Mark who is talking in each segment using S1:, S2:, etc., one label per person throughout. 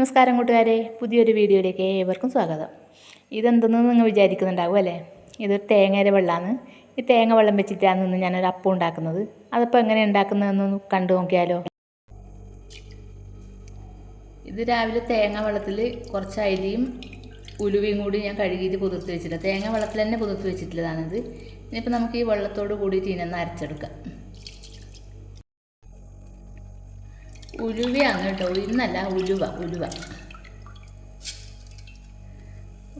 S1: നമസ്കാരം കൂട്ടുകാരെ പുതിയൊരു വീഡിയോയിലേക്ക് ഏവർക്കും സ്വാഗതം. ഇതെന്തെന്ന് നിങ്ങൾ വിചാരിക്കുന്നുണ്ടാവും അല്ലേ? ഇതൊരു തേങ്ങയുടെ വെള്ളമാണ് ഈ തേങ്ങ വെള്ളം വെച്ചിട്ടാണ് ഇന്ന് ഞാനൊരു അപ്പം ഉണ്ടാക്കുന്നത്. അതിപ്പോൾ എങ്ങനെ ഉണ്ടാക്കുന്നതെന്നൊന്ന് കണ്ടു നോക്കിയാലോ. ഇത് രാവിലെ തേങ്ങ വെള്ളത്തിൽ കുറച്ച് അരിയും ഉലുവയും കൂടി ഞാൻ കഴുകിയിട്ട് കുതിർത്ത് വെച്ചിട്ടുണ്ട്. തേങ്ങ വെള്ളത്തിൽ തന്നെ കുതിർത്ത് വെച്ചിട്ടുള്ളതാണിത്. ഇനിയിപ്പോൾ നമുക്ക് ഈ വെള്ളത്തോട് കൂടിയിട്ട് ഇതിനൊന്ന് അരച്ചെടുക്കാം. ഉലുവയാണ് കേട്ടോ. ഉഴുന്നല്ല ഉലുവ ഉലുവ.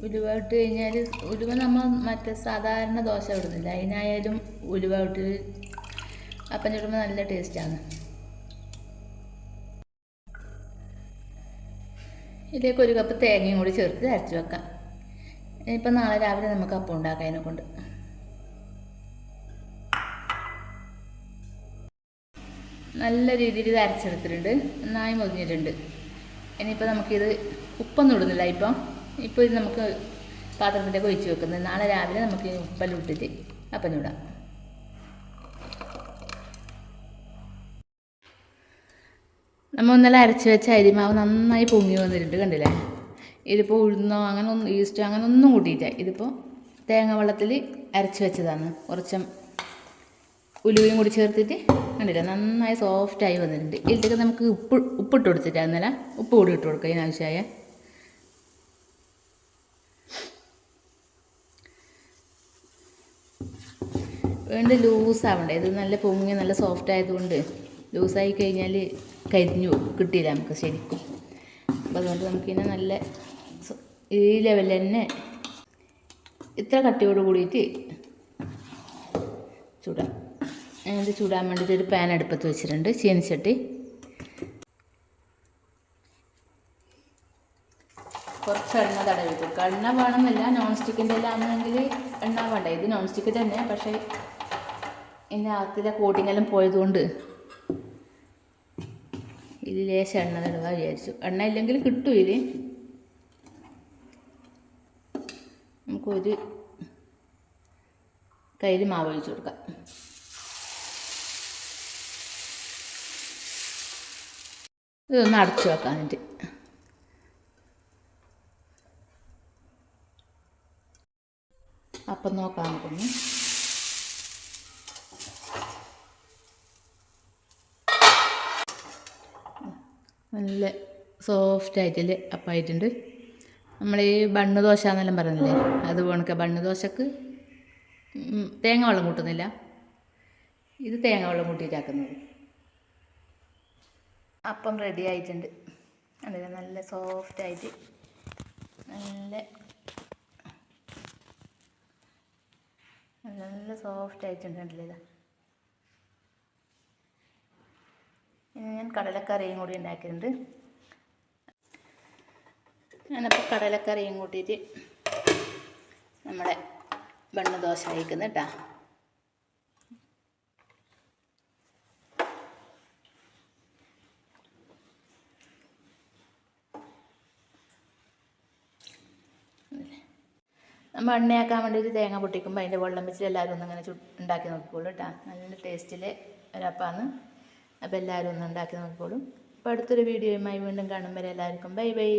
S1: ഉലുവ ഇട്ട് കഴിഞ്ഞാൽ ഉലുവ നമ്മൾ മറ്റേ സാധാരണ ദോശ ഇടുന്നില്ല. അതിനായാലും ഉലുവ ഇട്ട് അപ്പം ചുടുമ്പോൾ നല്ല ടേസ്റ്റാണ് ഇതിലേക്ക് ഒരു കപ്പ് തേങ്ങയും കൂടി ചേർത്ത് അരച്ച് വെക്കാം. ഇനിയിപ്പോൾ നാളെ രാവിലെ നമുക്ക് അപ്പം ഉണ്ടാക്കാം അതിനെ കൊണ്ട് നല്ല രീതിയിൽ ഇത് അരച്ചെടുത്തിട്ടുണ്ട്. നന്നായി മുതിഞ്ഞിട്ടുണ്ട് ഇനിയിപ്പോൾ നമുക്കിത് ഉപ്പൊന്നും ഇടുന്നില്ല ഇപ്പം. ഇപ്പോൾ ഇത് നമുക്ക് പാത്രത്തിലേക്ക് ഒഴിച്ച് വെക്കുന്നത്. നാളെ രാവിലെ നമുക്ക് ഉപ്പെല്ലാം ഇട്ടിട്ട് അപ്പം ചൂടാം നമ്മൾ ഇന്നലെ അരച്ച് വെച്ച അരിമാവ് നന്നായി പൊങ്ങി വന്നിട്ടുണ്ട് കണ്ടില്ലേ? ഇതിപ്പോൾ ഉഴുന്നോ അങ്ങനെ ഒന്നും ഈസ്റ്റോ അങ്ങനെ ഒന്നും കൂട്ടിയിട്ടില്ല. ഇതിപ്പോൾ തേങ്ങ വെള്ളത്തിൽ അരച്ച് വെച്ചതാണ്. കുറച്ച് ഉലുവയും കൂടി ചേർത്തിട്ട് കണ്ടില്ല? നന്നായി സോഫ്റ്റായി വന്നിട്ടുണ്ട്. ഇതിലേക്ക് നമുക്ക് ഉപ്പ് ഉപ്പിട്ട് കൊടുത്തിട്ടാണ് ഇന്നലെ ഉപ്പ് കൂടി ഇട്ട് കൊടുക്കുക ഇതിനാവശ്യമായ. വേണ്ട ലൂസാവണ്ടേ ഇത് നല്ല പൊങ്ങി നല്ല സോഫ്റ്റ് ആയതുകൊണ്ട് ലൂസായി കഴിഞ്ഞാൽ കരിഞ്ഞു കിട്ടിയില്ല നമുക്ക് ശരിക്കും. അപ്പോൾ അതുകൊണ്ട് നമുക്കിതിനെ നല്ല ഈ ലെവലിൽ തന്നെ ഇത്ര കട്ടിയോട് കൂടിയിട്ട് ചൂടാം. ഇത് ചൂടാൻ വേണ്ടിയിട്ട് ഒരു പാൻ അടുപ്പത്ത് വെച്ചിട്ടുണ്ട്. ചീനിച്ചട്ടി. കുറച്ച് എണ്ണ തടവി കൊടുക്കുക എണ്ണ വേണമെന്നില്ല. നോൺ സ്റ്റിക്കിന്റെ എല്ലാം എണ്ണ വേണ്ട. ഇത് നോൺ സ്റ്റിക്ക് തന്നെ. പക്ഷേ എന്റെ അകത്തിലെ കോട്ടിങ്ങെല്ലാം പോയതുകൊണ്ട് ഇതിൽ ലേശം എണ്ണ തടവ വിചാരിച്ചു. എണ്ണ ഇല്ലെങ്കിൽ കിട്ടും ഇതിൽ. നമുക്കൊരു കയ്യിൽ മാവ് ഒഴിച്ചു കൊടുക്കാം. ഇതൊന്ന് അടച്ചു വെക്കാനിട്ട് അപ്പം നോക്കാം നമുക്കൊന്ന്. നല്ല സോഫ്റ്റ് ആയിട്ടില്ല അപ്പായിട്ടുണ്ട്. നമ്മൾ ഈ ബണ്ണ് ദോശ എന്നെല്ലാം പറയുന്നില്ലേ അത് പോണക്ക ബണ്ണ് ദോശക്ക്. തേങ്ങ വെള്ളം കൂട്ടുന്നില്ല. ഇത് തേങ്ങ വെള്ളം കൂട്ടിയിട്ടാക്കുന്നത്. അപ്പം റെഡി ആയിട്ടുണ്ട്. അതിന് നല്ല സോഫ്റ്റ് ആയിട്ട്. നല്ല നല്ല സോഫ്റ്റ് ആയിട്ടുണ്ട് കണ്ടില്ലേ ഇനി ഞാൻ കടലക്കറിയും കൂടി ഉണ്ടാക്കിയിട്ടുണ്ട്. ഞാനപ്പോൾ കടലക്കറിയും കൂട്ടിയിട്ട് നമ്മുടെ ബണ്ണ് ദോശ കഴിക്കുന്നു കേട്ടോ നമ്മൾ വേണ്ടി വേണ്ടിയിട്ട് തേങ്ങ പൊട്ടിക്കുമ്പോൾ അതിന്റെ വെള്ളം വെച്ചിട്ട് എല്ലാവരും ഒന്ന് ചു ഉണ്ടാക്കി നോക്കിക്കോളൂ കേട്ടോ. നല്ല ടേസ്റ്റിലെ ഒരപ്പാന്ന് അപ്പോൾ എല്ലാവരും ഒന്ന് ഉണ്ടാക്കി നോക്കിക്കോളും. അപ്പോൾ അടുത്തൊരു വീഡിയോയുമായി വീണ്ടും കാണും. വരെ എല്ലാവർക്കും ബൈ ബൈ.